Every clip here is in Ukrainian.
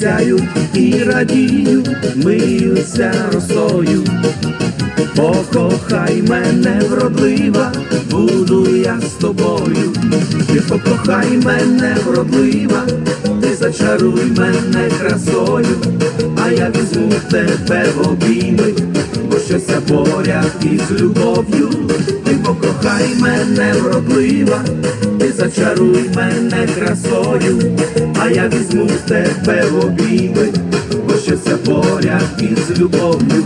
Сяють і радіють, миються росою. Покохай мене вродлива, з тобою. Ти покохай мене вродлива, ти зачаруй мене красою, а я візьму тебе в обійми, бо щося поряд із любов'ю. Ти покохай мене вродлива, ти зачаруй мене красою, а я візьму тебе в обійми, бо щося поряд із любов'ю.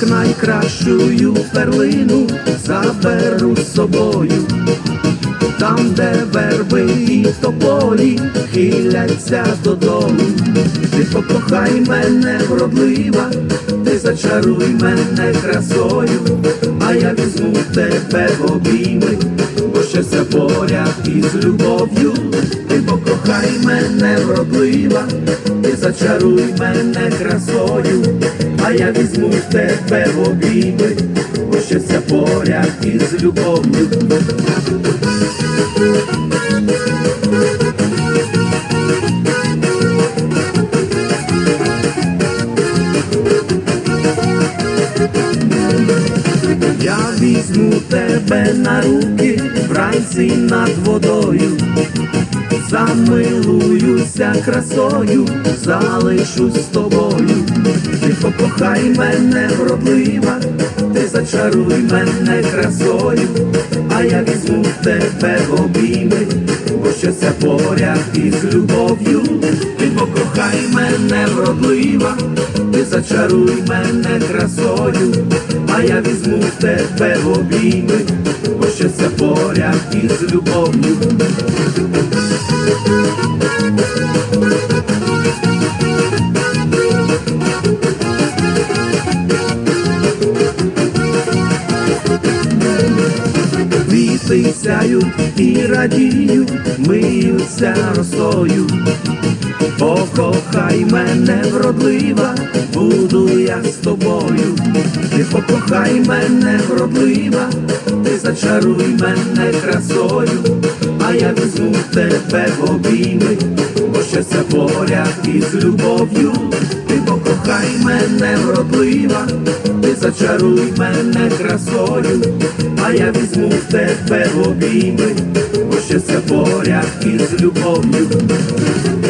Як найкращую перлину заберу з собою, там, де верби і тополі хиляться додому. Ти покохай мене вродлива, ти зачаруй мене красою, а я візьму тебе в обійми, бо щося поряд із любов'ю. Ти покохай мене вродлива, ти зачаруй мене красою, а я візьму тебе в обійми, бо поряд із любов'ю. Я візьму тебе на руки вранці над водою, замилуюся красою, залишусь з тобою. Ти покохай мене вродлива, ти зачаруй мене красою, а я візьму тебе в обійми, бо щося поряд із любов'ю. Ти покохай мене вродлива, ти зачаруй мене красою, а я візьму тебе обійми, бо щося поряд із любов'ю. Квіти сяють і радіють, миються росою. Покохай мене вродлива, буду я з тобою. Ти покохай мене вродлива, ти зачаруй мене красою, а я візьму тебе в обійми, бо щося поряд із любов'ю. Ти покохай мене вродлива, ти зачаруй мене красою, а я візьму тебе в обійми, бо щося поряд із любов'ю.